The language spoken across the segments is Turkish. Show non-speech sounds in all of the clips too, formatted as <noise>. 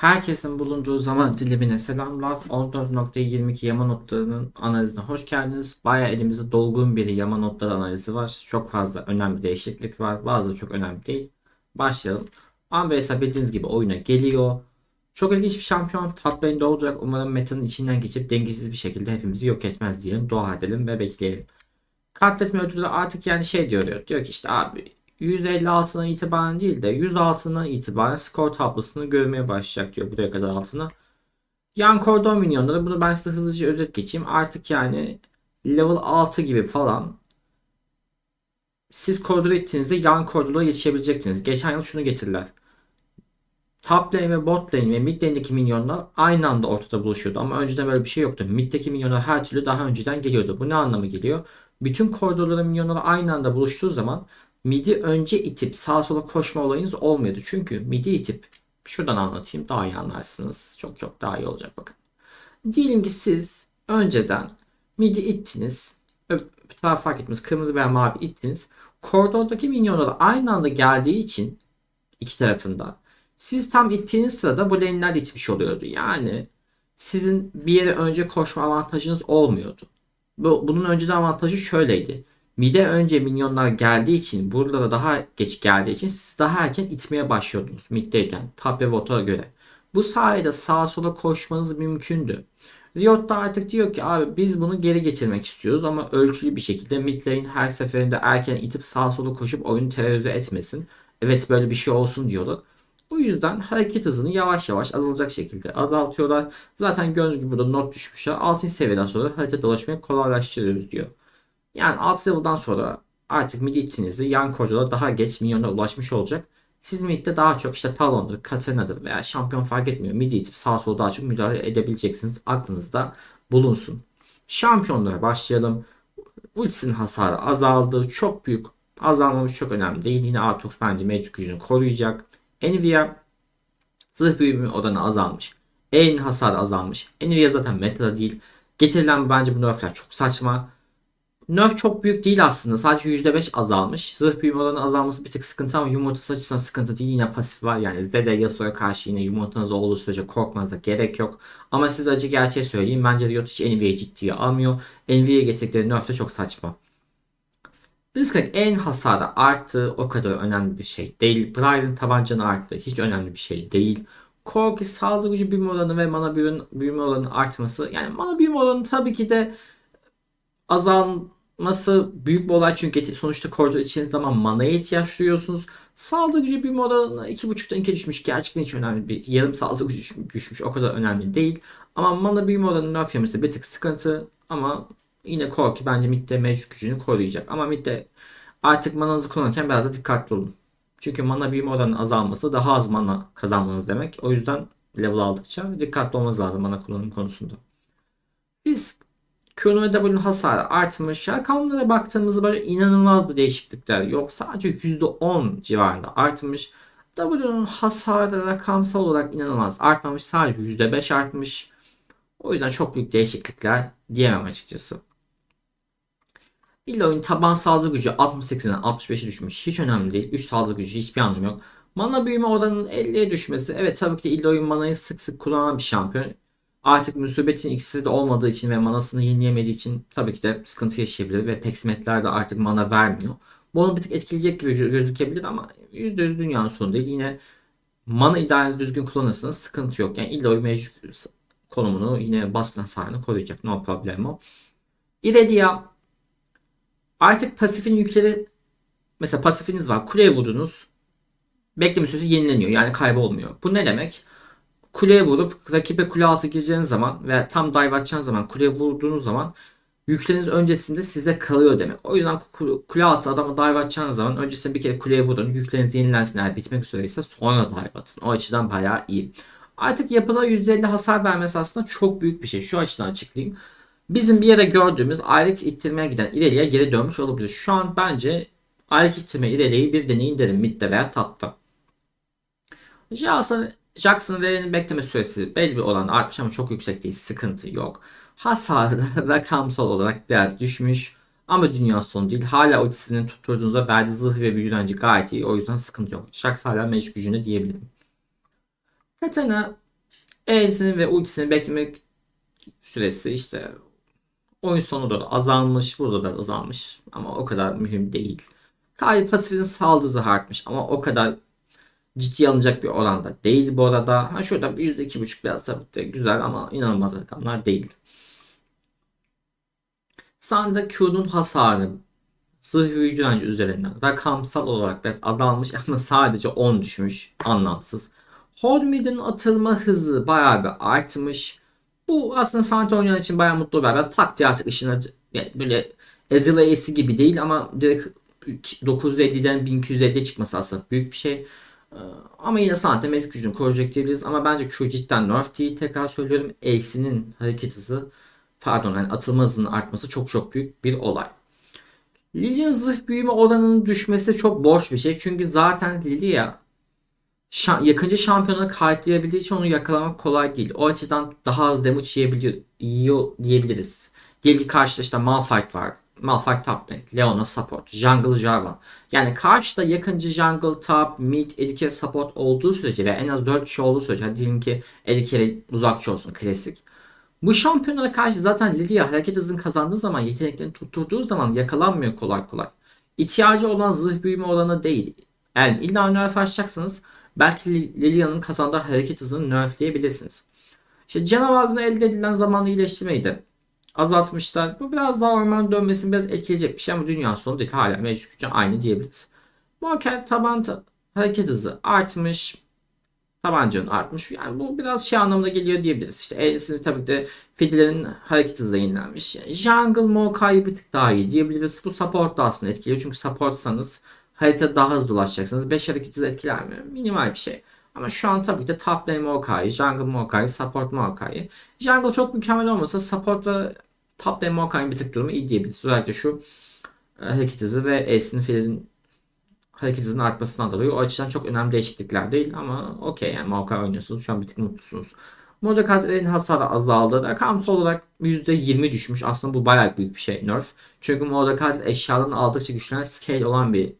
Herkesin bulunduğu zaman dilimine selamlar. 14.22 yama notlarının analizine hoş geldiniz. Baya elimizde dolgun bir yama notları analizi var. Çok fazla önemli değişiklik var. Bazıları çok önemli değil. Başlayalım. Anvesa bildiğiniz gibi oyuna geliyor. Çok ilginç bir şampiyon lane'de olacak. Umarım metanın içinden geçip dengesiz bir şekilde hepimizi yok etmez diyelim. Dua edelim ve bekleyelim. Katletme ödülü artık yani şey diyor diyor. Diyor ki işte abi %56'dan itibaren değil de %6'dan itibaren skor tablosunu görmeye başlayacak diyor buraya kadar altına. Yan kordon minyonları bunu ben size hızlıca özet geçeyim. Artık yani level 6 gibi falan siz koridor ettiğinizde yan koridora yetişebileceksiniz. Geçen yıl şunu getirdiler. Top lane ve bot lane ve mid lane'deki minyonlar aynı anda ortada buluşuyordu. Ama önceden böyle bir şey yoktu. Mid'deki minyonlar her türlü daha önceden geliyordu. Bu ne anlamı geliyor? Bütün koridorların minyonları aynı anda buluştuğu zaman midi önce itip sağa sola koşma olayınız olmuyordu. Çünkü midi itip şuradan anlatayım daha iyi anlarsınız. Çok çok daha iyi olacak bakın. Diyelim ki siz önceden midi ittiniz. Bir taraf fark etmez. Kırmızı veya mavi ittiniz. Koridordaki minyonlar aynı anda geldiği için iki tarafında siz tam ittiğiniz sırada bu lane'ler itmiş oluyordu. Yani sizin bir yere önce koşma avantajınız olmuyordu. Bu, bunun önceden avantajı şöyleydi. Mide önce minyonlar geldiği için buralara daha geç geldiği için siz daha erken itmeye başlıyordunuz middeyken top ve vota göre. Bu sayede sağa sola koşmanız mümkündü. Riot da artık diyor ki abi biz bunu geri getirmek istiyoruz ama ölçülü bir şekilde mid lane her seferinde erken itip sağa sola koşup oyunu terörize etmesin. Evet böyle bir şey olsun diyorlar. Bu yüzden hareket hızını yavaş yavaş azalacak şekilde azaltıyorlar. Zaten gördüğünüz gibi burada not düşmüşler. 6. seviyeden sonra harita dolaşmayı kolaylaştırıyoruz diyor. Yani alt level'dan sonra artık mid ittiğinizde yan koridora daha geç minyona ulaşmış olacak. Siz midde daha çok işte Talon'dur, Katarina'dır veya şampiyon fark etmiyor. Mid itip sağa sola daha çok müdahale edebileceksiniz. Aklınızda bulunsun. Şampiyonlara başlayalım. Ultisinin hasarı azaldı. Çok büyük azalmamış çok önemli değil. Yine Aatrox bence mevcut gücünü koruyacak. Nvidia zırh büyümü oranı azalmış. E'nin hasarı azalmış. Nvidia zaten meta değil. Getirilen bence bu nerfler çok saçma. Nerf çok büyük değil aslında. Sadece %5 azalmış. Zırh büyüme azalması bir tık sıkıntı ama yumurtası açısından sıkıntı değil. Yine pasif var yani. Zede Yasuo'ya karşı yine yumurtanız olduğu sürece korkmanıza gerek yok. Ama size acı gerçeği söyleyeyim. Bence Riot hiç Nvidia'yı ciddiye almıyor. Nvidia'ya getirdikleri nerf de çok saçma. Blitzcrank en hasarı arttı. O kadar önemli bir şey değil. Brian'ın tabancanı arttı. Hiç önemli bir şey değil. Korki saldırı gücü büyüme oranı ve mana büyüme, oranı artması. Yani mana büyüme oranı tabii ki de azalması büyük bir olay çünkü sonuçta koridor içiniz zaman manaya ihtiyaç duyuyorsunuz. Saldırı gücü büyüme oranı 2.5'tan 2'ye düşmüş. Gerçekten hiç önemli bir yarım saldırı gücü düşmüş. O kadar önemli değil. Ama mana büyüme oranı nerf bir tık sıkıntı. Ama yine Korki bence midde mevcut gücünü koruyacak. Ama midde artık mananızı kullanırken biraz da dikkatli olun. Çünkü mana büyüme oranının azalması daha az mana kazanmanız demek. O yüzden level aldıkça dikkatli olmanız lazım mana kullanım konusunda. Biz Q'nun ve W'nun hasarı artmış. Rakamlara baktığımızda böyle inanılmaz bir değişiklikler yok. Sadece %10 civarında artmış. W'nun hasarı rakamsal olarak inanılmaz artmamış. Sadece %5 artmış. O yüzden çok büyük değişiklikler diyemem açıkçası. Illoy'un taban saldırı gücü 68'den 65'e düşmüş. Hiç önemli değil. 3 saldırı gücü hiçbir anlamı yok. Mana büyüme oranının 50'ye düşmesi. Evet tabii ki de Illoy'un manayı sık sık kullanan bir şampiyon. Artık musibetin ikisi de olmadığı için ve manasını yenileyemediği için tabii ki de sıkıntı yaşayabilir ve peksimetler de artık mana vermiyor. Bunu bir tık etkileyecek gibi gözükebilir ama %100 dünyanın sonu değil. Yine mana idarenizi düzgün kullanırsanız sıkıntı yok. Yani Illoy mevcut konumunu yine baskın hasarını koruyacak. No problem o. Irelia artık pasifin yükleri mesela pasifiniz var. Kuleye vurdunuz. Bekleme süresi yenileniyor. Yani kaybolmuyor. Bu ne demek? Kuleye vurup rakibe kule altı gireceğiniz zaman ve tam dive atacağınız zaman kuleye vurduğunuz zaman yükleriniz öncesinde sizde kalıyor demek. O yüzden kule altı adama dive atacağınız zaman öncesinde bir kere kuleye vurun. Yükleriniz yenilensin eğer bitmek üzereyse sonra dive atın. O açıdan bayağı iyi. Artık yapıda %50 hasar vermesi aslında çok büyük bir şey. Şu açıdan açıklayayım. Bizim bir yere gördüğümüz aylık ittirmeye giden ileriye geri dönmüş olabilir. Şu an bence aylık ittirme ileriyi bir deneyin derim midde veya tatta. Jackson, Jackson'ın verilerin bekleme süresi belli olan artmış ama çok yüksek değil. Sıkıntı yok. Hasarı da <laughs> rakamsal olarak biraz düşmüş. Ama dünya sonu değil. Hala ultisinin tutturduğunuzda verdiği zırh ve büyü gayet iyi. O yüzden sıkıntı yok. Jax hala meclis gücünde diyebilirim. Katana E'sini ve ultisini beklemek süresi işte oyun sonunda da azalmış. Burada da azalmış. Ama o kadar mühim değil. Kyle pasifinin saldırı hızı artmış ama o kadar ciddiye alınacak bir oranda değil bu arada. Ha şurada bir %2,5 biraz tabii güzel ama inanılmaz rakamlar değil. Sanda Q'nun hasarı zırh ve direnci üzerinden rakamsal olarak biraz azalmış ama sadece 10 düşmüş. Anlamsız. Hormid'in atılma hızı bayağı bir artmış. Bu aslında Santa oynayan için bayağı mutlu bir haber. Tak artık işin yani böyle Ezreal gibi değil ama direkt 950'den 1250'ye çıkması aslında büyük bir şey. Ee, Ama yine Santa mevcut gücünü koruyacak diyebiliriz. Ama bence Q cidden nerf değil. Tekrar söylüyorum. Ace'inin hareket hızı pardon yani atılma hızının artması çok çok büyük bir olay. Lilia'nın zırh büyüme oranının düşmesi çok boş bir şey. Çünkü zaten Lilia şa- yakıncı şampiyonu kayıtlayabildiği için onu yakalamak kolay değil. O açıdan daha az damage yiyebiliyor, yiyor diyebiliriz. Diyelim ki karşıda işte Malphite var. Malphite top lane, Leona support, jungle Jarvan. Yani karşıda yakıncı jungle top, mid, AD support olduğu sürece veya en az 4 kişi olduğu sürece hadi diyelim ki AD uzakçı olsun klasik. Bu şampiyonlara karşı zaten Lilia hareket hızını kazandığı zaman yeteneklerini tutturduğu zaman yakalanmıyor kolay kolay. İhtiyacı olan zırh büyüme oranı değil. Yani illa nerf açacaksanız belki Lilia'nın kazandığı hareket hızını nerfleyebilirsiniz. İşte canavardan elde edilen zamanlı iyileştirmeyi de azaltmışlar. Bu biraz daha orman dönmesini biraz etkileyecek bir şey ama dünya sonu değil. Hala mevcut gücü aynı diyebiliriz. Morken taban ta- hareket hızı artmış. Tabancanın artmış. Yani bu biraz şey anlamına geliyor diyebiliriz. İşte E'sini tabii de Fiddle'in hareket hızı da yenilenmiş. Yani Jungle Mokai'yi bir tık daha iyi diyebiliriz. Bu support da aslında etkiliyor. Çünkü supportsanız harita daha hızlı ulaşacaksınız. 5 hareket hızı etkiler mi? Minimal bir şey. Ama şu an tabii ki de top lane Maokai, jungle Maokai, support Maokai. Jungle çok mükemmel olmasa support ve top lane Maokai'nin bir tık durumu iyi diyebiliriz. Özellikle şu e, hareket hızı ve Ace'in Fid'in hareket hızının artmasından dolayı o açıdan çok önemli değişiklikler değil ama okey yani Maokai oynuyorsunuz. Şu an bir tık mutlusunuz. Modern hasarı azaldı. Rakamsal olarak %20 düşmüş. Aslında bu bayağı büyük bir şey nerf. Çünkü Modern eşyaların aldıkça güçlenen scale olan bir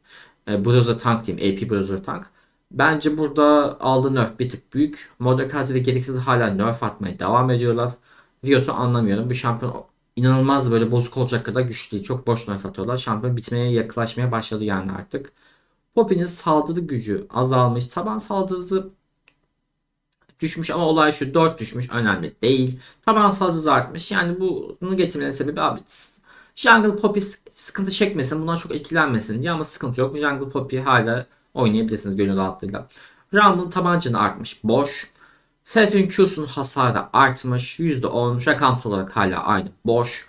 e, browser tank diyeyim. AP browser tank. Bence burada aldığı nerf bir tık büyük. Modern ve gereksiz hala nerf atmaya devam ediyorlar. Riot'u anlamıyorum. Bu şampiyon inanılmaz böyle bozuk olacak kadar güçlü değil. Çok boş nerf atıyorlar. Şampiyon bitmeye yaklaşmaya başladı yani artık. Poppy'nin saldırı gücü azalmış. Taban saldırısı düşmüş ama olay şu 4 düşmüş önemli değil. Taban saldırısı artmış. Yani bunu getirmenin sebebi abi Jungle Poppy sıkıntı çekmesin. Bundan çok etkilenmesin diye ama sıkıntı yok. Jungle Poppy hala oynayabilirsiniz gönül rahatlığıyla. Rumble'ın tabancanı artmış. Boş. Seraphine Q'sun hasarı artmış. %10. Rakamsal olarak hala aynı. Boş.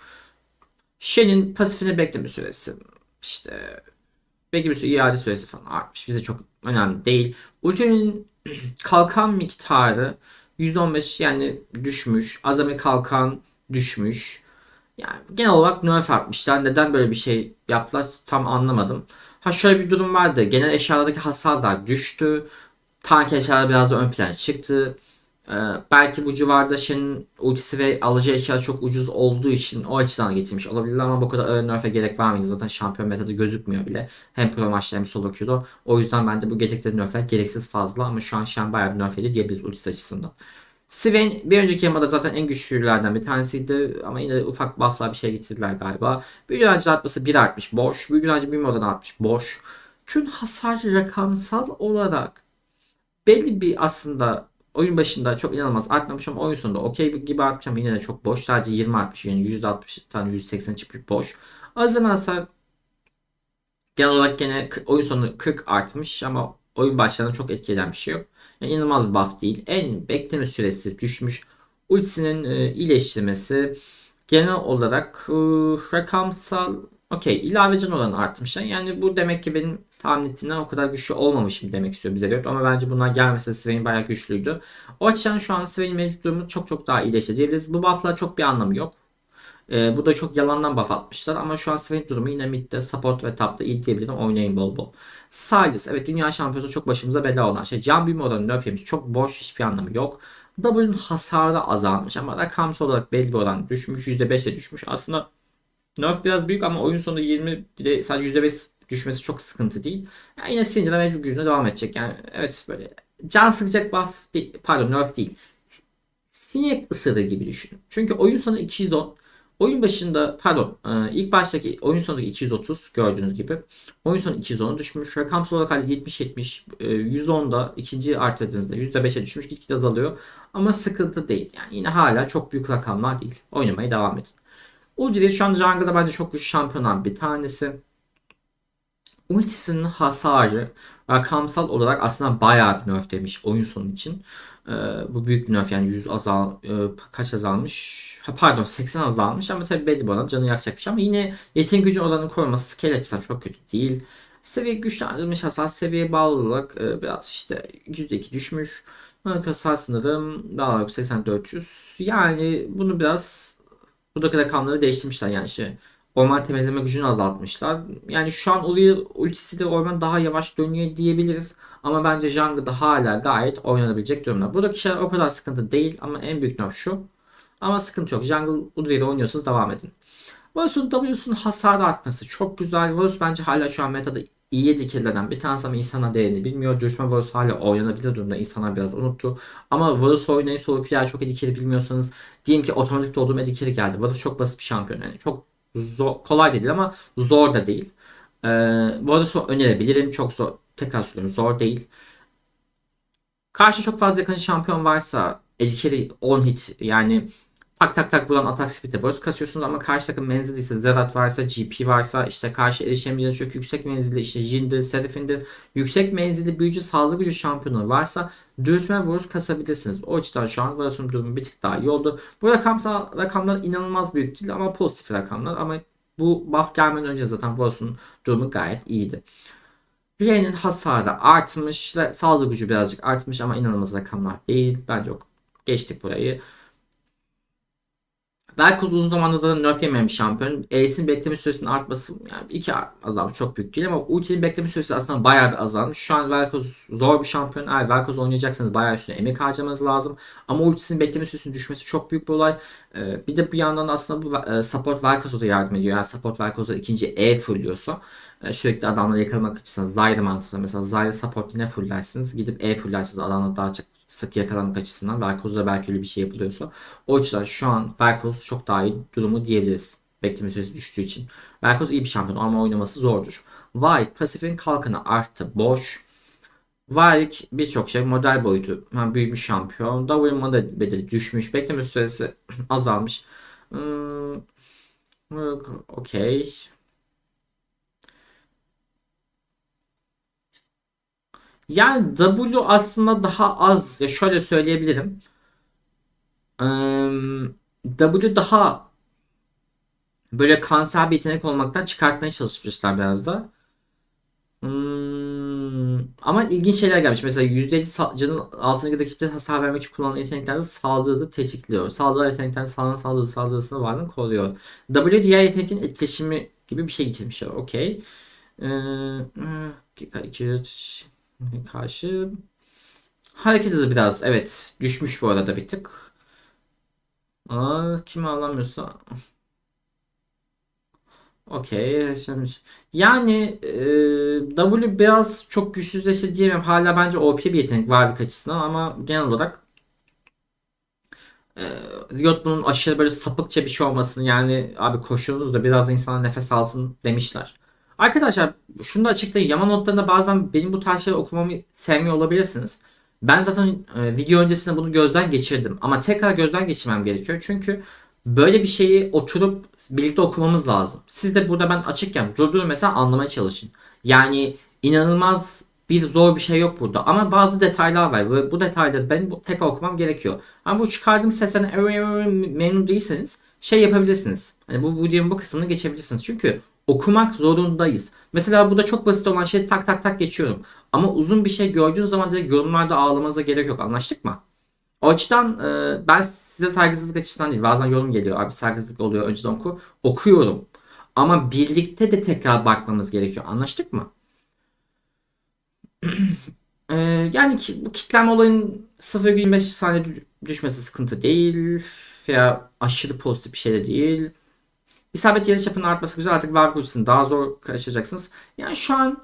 Shen'in pasifini bekleme süresi. İşte bekleme süresi iade süresi falan artmış. Bize çok önemli değil. Ulti'nin <clears throat> kalkan miktarı %15 yani düşmüş. Azami kalkan düşmüş. Yani genel olarak nerf atmışlar. Neden böyle bir şey yaptılar tam anlamadım. Ha şöyle bir durum vardı. Genel eşyalardaki hasar da düştü. Tank eşyalar biraz da ön plana çıktı. Ee, belki bu civarda şeyin ultisi ve alacağı eşya çok ucuz olduğu için o açıdan getirmiş olabilir ama bu kadar ağır nerf'e gerek var mıydı? Zaten şampiyon metada gözükmüyor bile. Hem pro maçta hem solo queue'da. O yüzden bence bu getirdikleri nerf'ler gereksiz fazla ama şu an Shen bayağı bir nerf ediyor diyebiliriz ultisi açısından. Swain bir önceki yamada zaten en güçlülerden bir tanesiydi ama yine ufak buff'lar bir şey getirdiler galiba. Büyü direnci artması 1 artmış boş. Büyü direnci 1 modan artmış boş. Kün hasar rakamsal olarak belli bir aslında oyun başında çok inanılmaz artmamış ama oyun sonunda okey gibi artmış yine de çok boş. Sadece 20 artmış yani %60'dan %80 çıkmış boş. Hasar genel olarak gene oyun sonu 40 artmış ama oyun başlarında çok etkilen bir şey yok. Yani inanılmaz buff değil. En bekleme süresi düşmüş. Ultisinin e, iyileştirmesi genel olarak e, rakamsal okey ilave can oranı artmış. Yani bu demek ki benim tahmin ettiğimden o kadar güçlü olmamışım demek istiyor bize Riot. Ama bence bunlar gelmese Swain bayağı güçlüydü. O açıdan şu an Swain'in mevcut durumu çok çok daha iyileşti diyebiliriz. Bu buff'lar çok bir anlamı yok. E, bu da çok yalandan buff atmışlar ama şu an Swain durumu yine midde support ve tapta iyi diyebilirim. Oynayın bol bol. Sylas evet dünya şampiyonu çok başımıza bela olan şey. Can oranı nerf yemiş. Çok boş hiçbir anlamı yok. W'nin hasarı azalmış ama rakamsal olarak belli bir oran düşmüş. %5'e düşmüş. Aslında nerf biraz büyük ama oyun sonunda 20 bir de sadece %5 düşmesi çok sıkıntı değil. Yani yine Syndra mevcut gücüne devam edecek. Yani evet böyle can sıkacak buff değil, pardon nerf değil. sinek ısırığı gibi düşünün. Çünkü oyun sonu 210 Oyun başında pardon e, ilk baştaki oyun sonundaki 230 gördüğünüz gibi oyun sonu 210 düşmüş. Rakamsal olarak hala 70-70 110'da ikinci artırdığınızda %5'e düşmüş gitgide azalıyor. Ama sıkıntı değil. Yani yine hala çok büyük rakamlar değil. Oynamaya devam edin. Ultiris şu an jungle'da bence çok güçlü şampiyonlar bir tanesi. Ultisinin hasarı rakamsal olarak aslında bayağı bir nerf demiş oyun sonu için. Ee, bu büyük bir nerf yani 100 azal e, kaç azalmış? Ha, pardon 80 azalmış ama tabii belli bana canı yakacak bir şey ama yine yetenek gücü olanın koruması scale açısından çok kötü değil. Seviye güçlendirilmiş hasar seviye bağlı olarak e, biraz işte %2 düşmüş. Hasar sınırım daha yüksek 80 400. Yani bunu biraz buradaki rakamları değiştirmişler yani işte orman temizleme gücünü azaltmışlar. Yani şu an oluyor ultisiyle orman daha yavaş dönüyor diyebiliriz. Ama bence jungle'da hala gayet oynanabilecek durumda. Buradaki şeyler o kadar sıkıntı değil ama en büyük nokta şu. Ama sıkıntı yok. Jungle Udry'de oynuyorsanız devam edin. Varus'un W'sunun hasarı artması çok güzel. Varus bence hala şu an metada iyi dikilenen bir tanesi ama insana değerini bilmiyor. Düşman Varus hala oynanabilir durumda. İnsanlar biraz unuttu. Ama Varus oynayın soluküler çok edikili bilmiyorsanız diyelim ki otomatik olduğum edikili geldi. Varus çok basit bir şampiyon. Yani çok zor, kolay değil ama zor da değil. Ee, Varus'u önerebilirim. Çok zor. Tekrar söylüyorum zor değil. Karşı çok fazla yakın şampiyon varsa edikili 10 hit yani tak tak tak vuran atak speed'de burst kasıyorsunuz ama karşı takım menzili ise Zerat varsa, GP varsa işte karşı erişemeyeceğiniz çok yüksek menzilli işte Jin'dir, Seraph'indir yüksek menzilli büyücü sağlık gücü şampiyonu varsa dürtme vurus kasabilirsiniz. O açıdan şu an Varus'un durumu bir tık daha iyi oldu. Bu rakamsal rakamlar inanılmaz büyük değil ama pozitif rakamlar ama bu buff gelmeden önce zaten Varus'un durumu gayet iyiydi. Bireyin hasarı artmış sağlık gücü birazcık artmış ama inanılmaz rakamlar değil. Bence geçtik burayı. Velkoz uzun zamandır zaten nerf yemeyen bir şampiyon. Ace'in bekleme süresinin artması yani iki azalmış çok büyük değil ama ultinin bekleme süresi aslında bayağı bir azalmış. Şu an Velkoz zor bir şampiyon. Eğer Velkoz oynayacaksanız bayağı üstüne emek harcamanız lazım. Ama ultisinin bekleme süresinin düşmesi çok büyük bir olay. Ee, bir de bir yandan aslında bu e, support Velkoz'a da yardım ediyor. Yani support Velkoz'a ikinci E fullliyorsa e, sürekli adamları yakalamak açısından Zyra mantığında mesela Zyra support yine fulllersiniz. Gidip E fulllersiniz adamları daha çok sık yakalamak açısından Velkoz'da belki öyle bir şey yapılıyorsa. O açıdan şu an Velkoz çok daha iyi durumu diyebiliriz. Bekleme süresi düştüğü için. Velkoz iyi bir şampiyon ama oynaması zordur. White pasifin kalkanı arttı. Boş. Varlik birçok şey model boyutu yani büyümüş şampiyon. W model bedeli düşmüş. Bekleme süresi <clears throat> azalmış. Hmm, Okey. Yani W aslında daha az. Ya şöyle söyleyebilirim. W daha böyle kanser bir yetenek olmaktan çıkartmaya çalışmışlar biraz da. Hmm, ama ilginç şeyler gelmiş. Mesela %50 canın altındaki rakipte hasar vermek için kullanılan yeteneklerde saldırı tetikliyor. Saldırı yeteneklerden sağlanan saldırı saldırısını varlığını koruyor. W diğer yeteneklerin etkileşimi gibi bir şey getirmişler. Okey. Ee, 2, 3, karşı hareket hızı biraz evet düşmüş bu arada bir tık. Aa, kim avlanmıyorsa Okey. Yani e, W biraz çok güçsüzleşti diyemem. Hala bence OP bir yetenek Warwick açısından ama genel olarak e, Riot bunun aşırı böyle sapıkça bir şey olmasın yani abi koşuyorsunuz da biraz insanlar nefes alsın demişler. Arkadaşlar şunu da açıklayayım. Yama notlarında bazen benim bu tarz şeyleri okumamı sevmiyor olabilirsiniz. Ben zaten e, video öncesinde bunu gözden geçirdim. Ama tekrar gözden geçirmem gerekiyor. Çünkü böyle bir şeyi oturup birlikte okumamız lazım. Siz de burada ben açıkken durdurun mesela anlamaya çalışın. Yani inanılmaz bir zor bir şey yok burada. Ama bazı detaylar var. Ve bu detayları ben bu tekrar okumam gerekiyor. Ama bu çıkardığım sesten memnun değilseniz şey yapabilirsiniz. Hani bu videonun bu kısmını geçebilirsiniz. Çünkü okumak zorundayız. Mesela bu da çok basit olan şey tak tak tak geçiyorum. Ama uzun bir şey gördüğünüz zaman direkt yorumlarda ağlamanıza gerek yok. Anlaştık mı? O açıdan e, ben size saygısızlık açısından değil. Bazen yorum geliyor. Abi saygısızlık oluyor. Önceden oku. Okuyorum. Ama birlikte de tekrar bakmamız gerekiyor. Anlaştık mı? <clears throat> e, yani ki, bu kitlem olayın 0,25 saniye düşmesi sıkıntı değil. Veya aşırı pozitif bir şey de değil. İsabet yarış çapının artması güzel. Artık Warwick daha zor karışacaksınız. Yani şu an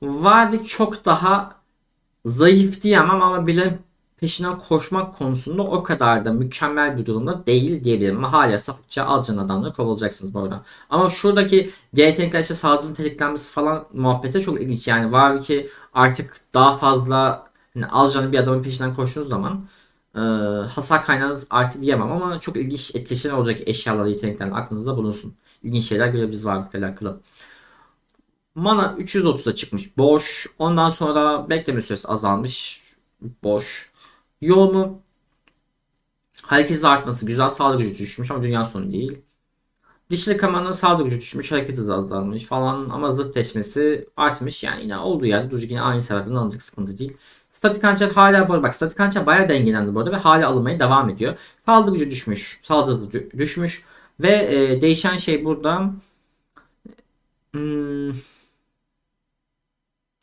Warwick çok daha zayıf diyemem ama bile peşinden koşmak konusunda o kadar da mükemmel bir durumda değil diyebilirim. Ama hala sapıkça alcan adamları kovalayacaksınız bu arada. Ama şuradaki yetenekler işte sağcının tetiklenmesi falan muhabbete çok ilginç. Yani var artık daha fazla hani alcanı bir adamın peşinden koştuğunuz zaman e, hasar kaynağınız artık diyemem ama çok ilginç etkileşimler olacak eşyaları yeteneklerle aklınızda bulunsun. İlginç şeyler görebiliriz varlıkla alakalı. Mana 330'da çıkmış. Boş. Ondan sonra bekleme süresi azalmış. Boş. Yoğumu hareket hızı artması güzel. Sağlık gücü düşmüş ama dünya sonu değil. Dişli kamanın gücü düşmüş. Hareket hızı azalmış falan ama zırh teşmesi artmış. Yani yine olduğu yerde duracak yine aynı sebepten alınacak sıkıntı değil. Statik hançer hala bu bak statik hançer bayağı dengelendi bu arada ve hala alınmaya devam ediyor. Sağlık gücü düşmüş. Sağlık gücü düşmüş. Ve e, değişen şey burada hmm,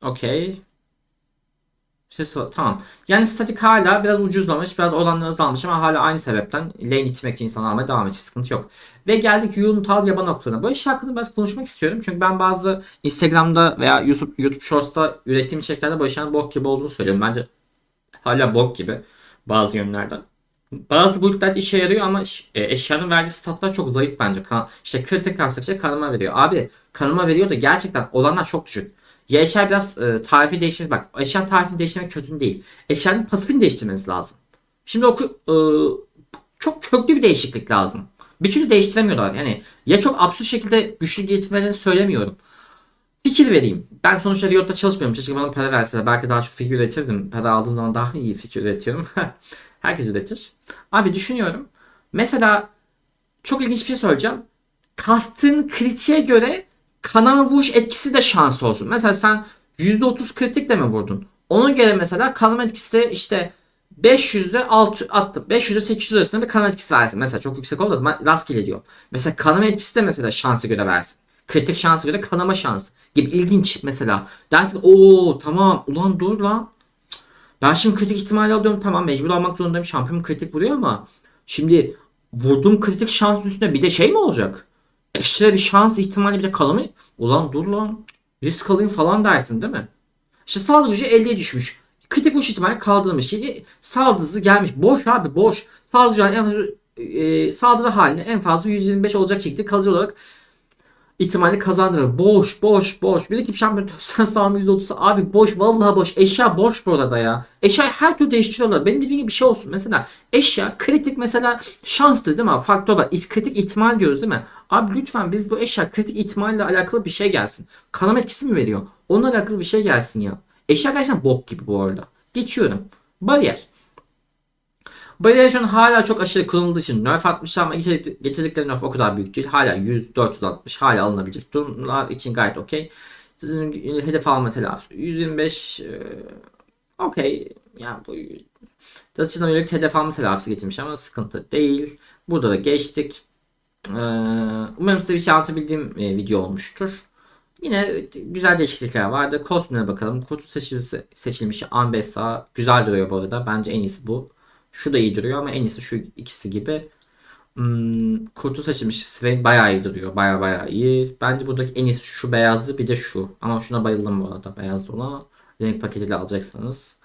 Okey. Şey, tamam. Yani statik hala biraz ucuzlamış, biraz olanları azalmış ama hala aynı sebepten lane itmek için insan almaya devam edecek. Sıkıntı yok. Ve geldik Yuntal yaban oklarına. Bu iş hakkında biraz konuşmak istiyorum. Çünkü ben bazı Instagram'da veya YouTube, YouTube Shorts'ta ürettiğim içeriklerde bu işin bok gibi olduğunu söylüyorum. Bence hala bok gibi bazı yönlerden. Bazı build'ler işe yarıyor ama e, eşyanın verdiği statlar çok zayıf bence. Kan işte kritik kastıkça kanıma veriyor. Abi kanıma veriyor da gerçekten olanlar çok düşük. Ya eşya biraz e, tarifi değiştirmeniz bak eşyanın tarifini değiştirmek çözüm değil. Eşyanın pasifini değiştirmeniz lazım. Şimdi oku e, çok köklü bir değişiklik lazım. Bir türlü değiştiremiyorlar. Yani ya çok absürt şekilde güçlü getirmelerini söylemiyorum. Fikir vereyim. Ben sonuçta Riot'ta çalışmıyorum. Keşke bana para verseler. Belki daha çok fikir üretirdim. Para aldığım zaman daha iyi fikir üretiyorum. <laughs> Herkes üretir. Abi düşünüyorum. Mesela çok ilginç bir şey söyleyeceğim. Kastığın kritiğe göre kanama vuruş etkisi de şans olsun. Mesela sen %30 kritikle mi vurdun? Ona göre mesela kanama etkisi de işte 500'de 6 attı. 500'de 800 arasında bir kanama etkisi versin. Mesela çok yüksek oldu da rastgele diyor. Mesela kanama etkisi de mesela şansı göre versin. Kritik şansı göre kanama şansı gibi ilginç mesela. Dersin o tamam ulan dur lan. Ben şimdi kritik ihtimali alıyorum tamam mecbur almak zorundayım. Şampiyon kritik vuruyor ama şimdi vurduğum kritik şans üstüne bir de şey mi olacak? Ekstra bir şans ihtimali bile kalımı. Ulan dur lan. Risk alayım falan dersin değil mi? İşte saldırı gücü 50'ye düşmüş. Kritik uç ihtimali kaldırılmış. Şimdi saldırısı gelmiş. Boş abi boş. Saldırı en fazla, e, saldırı haline en fazla 125 olacak şekilde kalıcı olarak ihtimali kazandırır. Boş boş boş. Bir ekip şampiyon sen sağlamı %30'u abi boş vallahi boş. Eşya boş bu arada ya. Eşya her türlü değiştiriyorlar. Benim dediğim gibi bir şey olsun. Mesela eşya kritik mesela şanstı değil mi? Faktör var. Kritik ihtimal diyoruz değil mi? Abi lütfen biz bu eşya kritik ihtimalle alakalı bir şey gelsin. Kanama etkisi mi veriyor? Onunla alakalı bir şey gelsin ya. Eşya gerçekten bok gibi bu arada. Geçiyorum. Bariyer. An hala çok aşırı kullanıldığı için nerf atmışlar ama getirdikleri nerf o kadar büyük değil. Hala 100, 460 hala alınabilecek durumlar için gayet okey. Hedef alma telafi 125 e, okey. Yani bu Dacia'dan yönelik hedef alma telafisi getirmiş ama sıkıntı değil. Burada da geçtik. Ee, umarım size bir şey anlatabildiğim e, video olmuştur. Yine güzel değişiklikler vardı. Kostümüne bakalım. Kutu seçilisi, seçilmiş Ambessa. Güzel duruyor bu arada. Bence en iyisi bu. Şu da iyi duruyor ama en iyisi şu ikisi gibi. Hmm, kurtu seçilmiş Swain bayağı iyi duruyor. Bayağı bayağı iyi. Bence buradaki en iyisi şu beyazlı bir de şu. Ama şuna bayıldım bu arada. Beyazlı ona. Renk paketiyle alacaksanız.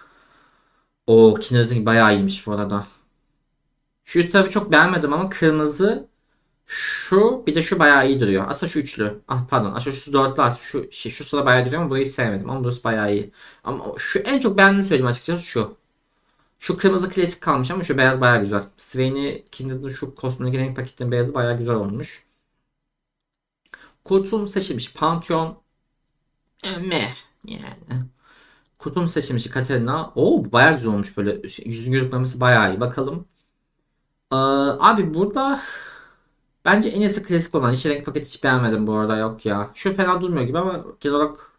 O Kindred'in bayağı iyiymiş bu arada. Şu üst tarafı çok beğenmedim ama kırmızı şu bir de şu bayağı iyi duruyor. Aslında şu üçlü. Ah pardon. Aslında şu dörtlü artık şu şey, şu sıra bayağı duruyor ama burayı sevmedim. Ama burası bayağı iyi. Ama şu en çok beğendiğimi söyleyeyim açıkçası şu. Şu kırmızı klasik kalmış ama şu beyaz bayağı güzel. Swain'i Kindred'ın şu kostümündeki renk paketinin beyazı bayağı güzel olmuş. Kutum seçilmiş. Pantheon e, meh yani. Kutum seçilmiş Katerina. Oo bayağı güzel olmuş böyle. Yüzün gözükmemesi bayağı iyi. Bakalım. Ee, abi burada bence en iyisi klasik olan. Hiç renk paketi hiç beğenmedim bu arada yok ya. Şu fena durmuyor gibi ama genel olarak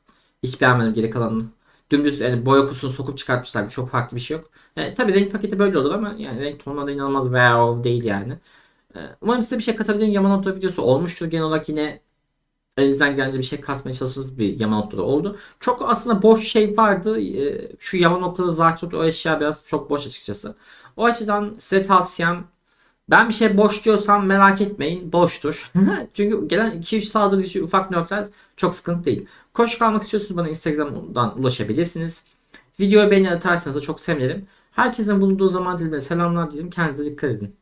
hiç beğenmedim geri kalanını dümdüz yani boya kutusunu sokup çıkartmışlar. Çok farklı bir şey yok. Yani, tabii renk paketi böyle olur ama yani renk tonları da inanılmaz wow değil yani. Ee, umarım size bir şey katabilirim. Yamanoto videosu olmuştur. Genel olarak yine elimizden gelince bir şey katmaya çalıştığımız bir Yamanoto da oldu. Çok aslında boş şey vardı. Ee, şu Yamanoto'da zaten o eşya biraz çok boş açıkçası. O açıdan size tavsiyem ben bir şey boş diyorsam merak etmeyin. Boştur. <laughs> Çünkü gelen 2-3 saldırı ufak nerfler çok sıkıntı değil. Koşu kalmak istiyorsanız bana Instagram'dan ulaşabilirsiniz. Videoyu beğeni atarsanız da çok sevinirim. Herkesin bulunduğu zaman dilimine selamlar dilerim. Kendinize dikkat edin.